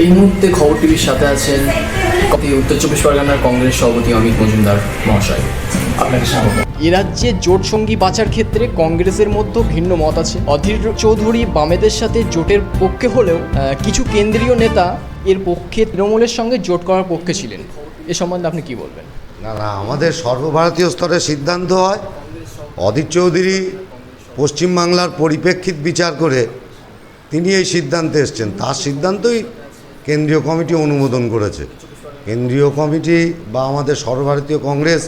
এই মুহূর্তে খবর টিভির সাথে আছেন উত্তর চব্বিশ পরগনার কংগ্রেস সভাপতি অমিত মজুমদার মহাশয়। আপনাকে স্বাগত। এ রাজ্যে জোট সঙ্গী বাঁচার ক্ষেত্রে কংগ্রেসের মধ্যে ভিন্ন মত আছে। অধীর চৌধুরী বামেদের সাথে জোটের পক্ষে হলেও কিছু কেন্দ্রীয় নেতা এর পক্ষে তৃণমূলের সঙ্গে জোট করার পক্ষে ছিলেন। এ সম্বন্ধে আপনি কি বলবেন? না না আমাদের সর্বভারতীয় স্তরে সিদ্ধান্ত হয় অধীর চৌধুরী পশ্চিমবাংলার পরিপ্রেক্ষিত বিচার করে তিনি এই সিদ্ধান্তে এসছেন। তার সিদ্ধান্তই কেন্দ্রীয় কমিটি অনুমোদন করেছে। কেন্দ্রীয় কমিটি বা আমাদের সর্বভারতীয় কংগ্রেস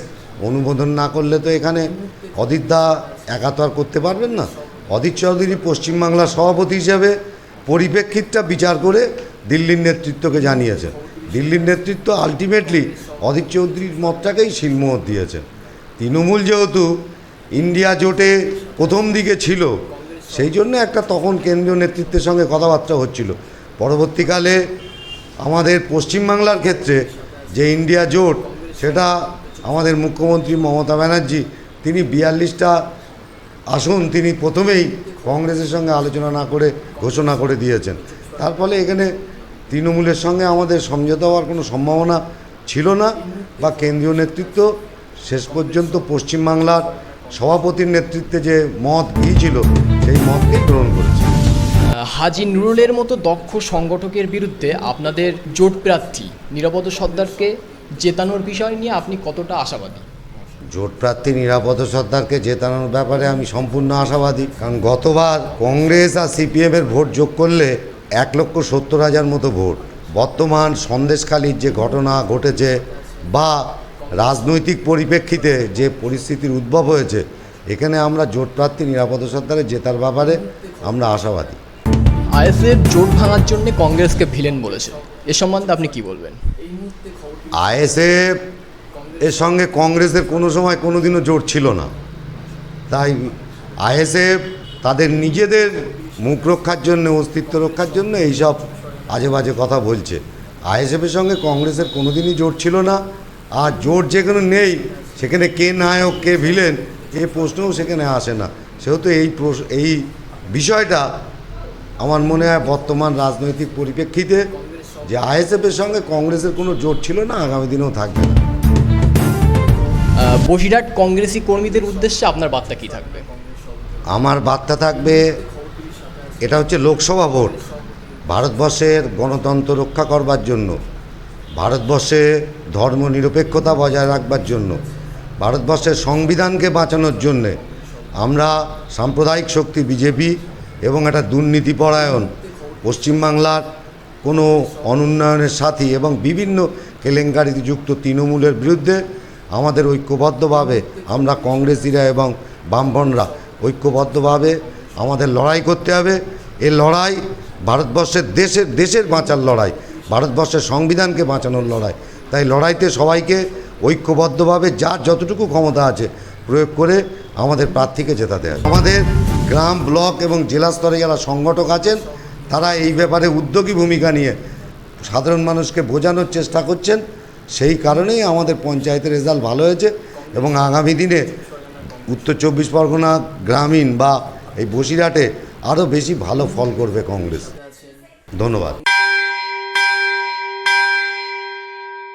অনুমোদন না করলে তো এখানে অদিতদা একা আর করতে পারবেন না। অধীর চৌধুরী পশ্চিমবাংলার সভাপতি হিসেবে পরিপ্রেক্ষিতটা বিচার করে দিল্লির নেতৃত্বকে জানিয়েছেন। দিল্লির নেতৃত্ব আলটিমেটলি অধীর চৌধুরীর মতটাকেই শিলমোহর দিয়েছেন। তৃণমূল যেহেতু ইন্ডিয়া জোটে প্রথম দিকে ছিল, সেই জন্য একটা তখন কেন্দ্রীয় নেতৃত্বের সঙ্গে কথাবার্তা হচ্ছিল। পরবর্তীকালে আমাদের পশ্চিমবাংলার ক্ষেত্রে যে ইন্ডিয়া জোট, সেটা আমাদের মুখ্যমন্ত্রী মমতা ব্যানার্জি, তিনি বিয়াল্লিশটা আসুন তিনি প্রথমেই কংগ্রেসের সঙ্গে আলোচনা না করে ঘোষণা করে দিয়েছেন। তার ফলে এখানে তৃণমূলের সঙ্গে আমাদের সমঝোতা হওয়ার কোনো সম্ভাবনা ছিল না বা কেন্দ্রীয় নেতৃত্ব শেষ পর্যন্ত পশ্চিমবাংলার সভাপতির নেতৃত্বে যে মত গিয়েছিল, সেই মতকে গ্রহণ করেছে। হাজি নুরুলের মতো দক্ষ সংগঠকের বিরুদ্ধে আপনাদের জোট প্রার্থী নিরাপদ সর্দারকে জেতানোর বিষয় নিয়ে আপনি কতটা আশাবাদী? জোট প্রার্থী নিরাপদ সর্দারকে জেতানোর ব্যাপারে আমি সম্পূর্ণ আশাবাদী। কারণ গতবার কংগ্রেস আর সিপিএমের ভোট যোগ করলে এক লক্ষ সত্তর হাজার মতো ভোট। বর্তমান সন্দেশখালির যে ঘটনা ঘটেছে বা রাজনৈতিক পরিপ্রেক্ষিতে যে পরিস্থিতির উদ্ভব হয়েছে, এখানে আমরা জোট প্রার্থী নিরাপদ সর্দারে জেতার ব্যাপারে আমরা আশাবাদী। আইএসএফ জোট ভাঙার জন্য কংগ্রেসকে ভিলেন বলেছে। এ সম্বন্ধে আপনি কি বলবেন? আইএসএফ এর সঙ্গে কংগ্রেসের কোনো সময় কোনো দিনও জোট ছিল না। তাই আইএসএফ তাদের নিজেদের মুখ রক্ষার জন্য, অস্তিত্ব রক্ষার জন্য এইসব আজে বাজে কথা বলছে। আইএসএফের সঙ্গে কংগ্রেসের কোনো দিনই জোট ছিল না। আর জোট যেখানে নেই, সেখানে কে নায়ক, কে ভিলেন, এ প্রশ্নও সেখানে আসে না। সেহেতু এই এই বিষয়টা আমার মনে হয় বর্তমান রাজনৈতিক পরিপ্রেক্ষিতে যে আইএসএফের সঙ্গে কংগ্রেসের কোনো জোট ছিল না আগামী দিনেও থাকবে। না বসিরহাট কংগ্রেসি কর্মীদের উদ্দেশ্যে আপনার বার্তা কি থাকবে? আমার বার্তা থাকবে এটা হচ্ছে লোকসভা ভোট। ভারতবর্ষের গণতন্ত্র রক্ষা করবার জন্য ভারতবর্ষে ধর্ম নিরপেক্ষতা বজায় রাখবার জন্য ভারতবর্ষের সংবিধানকে বাঁচানোর জন্যে আমরা সাম্প্রদায়িক শক্তি বিজেপি এবং একটা দুর্নীতিপরায়ণ পশ্চিমবাংলার কোনো অনুন্নয়নের সাথী এবং বিভিন্ন কেলেঙ্কারিতে যুক্ত তৃণমূলের বিরুদ্ধে আমাদের ঐক্যবদ্ধভাবে আমরা কংগ্রেসিরা এবং বামপনরা ঐক্যবদ্ধভাবে আমাদের লড়াই করতে হবে। এ লড়াই ভারতবর্ষের দেশের দেশের বাঁচার লড়াই, ভারতবর্ষের সংবিধানকে বাঁচানোর লড়াই। তাই লড়াইতে সবাইকে ঐক্যবদ্ধভাবে যার যতটুকু ক্ষমতা আছে প্রয়োগ করে আমাদের প্রার্থীকে জেতাতে হবে। আমাদের গ্রাম, ব্লক এবং জেলা স্তরে যারা সংগঠক আছেন, তারা এই ব্যাপারে উদ্যোগী ভূমিকা নিয়ে সাধারণ মানুষকে বোঝানোর চেষ্টা করছেন। সেই কারণেই আমাদের পঞ্চায়েতের রেজাল্ট ভালো হয়েছে এবং আগামী দিনে উত্তর চব্বিশ পরগনা গ্রামীণ বা এই বসিরহাটে আরও বেশি ভালো ফল করবে কংগ্রেস। ধন্যবাদ।